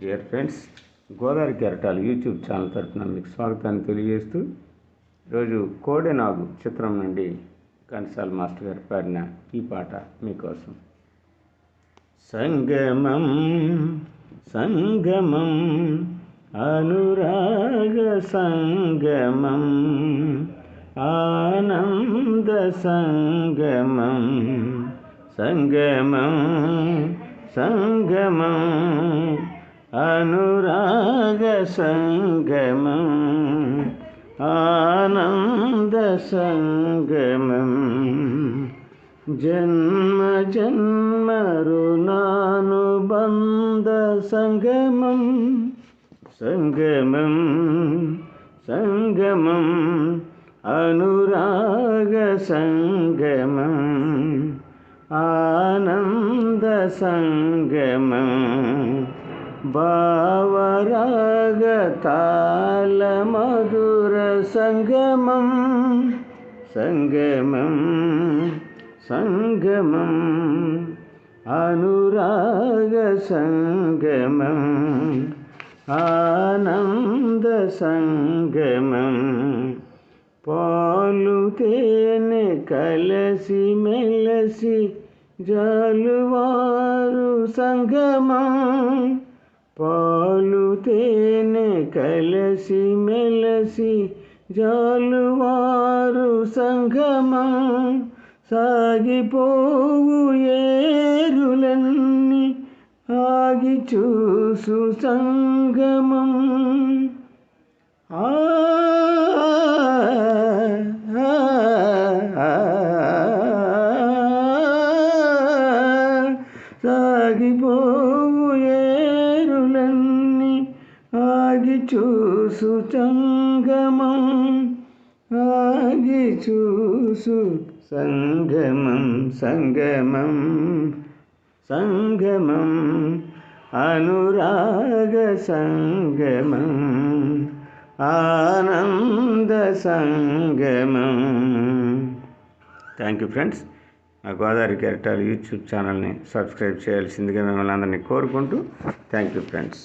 Dear friends Godavari కెరటాలు YouTube channel తరఫున మీకు స్వాగతాన్ని తెలియజేస్తూ ఈరోజు కోడెనాగు చిత్రం నుండి కన్సాల్ మాస్టర్ గారు పాడిన ఈ పాట మీకోసం. సంగమం సంగమం అనురాగ సంగమం ఆనంద సంగమం సంగమం సంగమం अनुरागसङ्गमम् आनन्दसङ्गमम् जन्म जन्मरुणानुबन्धसङ्गमं सङ्गमं सङ्गमम् अनुरागसङ्गमम् आनन्दसङ्गमम् భావరాగతాల మధుర సంగమం సంగమం సంగమం అనురాగ సంగమం ఆనంద సంగమం పాలు తేనె కలసి మెలసి జలువారు సంగమం పాలు తేనె కలసి మెలసి జాలువారు సంగమం సాగిపోవు ఏరులన్నీ ఆగి చూసు సంగమం ఆ సాగిపోవు ఏ చూసు సంగమం ఆగి చూసు సంగమం సంగమం సంగమం అనురాగ సంగమం ఆనంద సంగమం. థ్యాంక్ యూ ఫ్రెండ్స్ మా గోదావరి కెరటాలు యూట్యూబ్ ఛానల్ని సబ్స్క్రైబ్ చేయాల్సిందిగా మిమ్మల్ని అందరినీ కోరుకుంటూ థ్యాంక్ యూ ఫ్రెండ్స్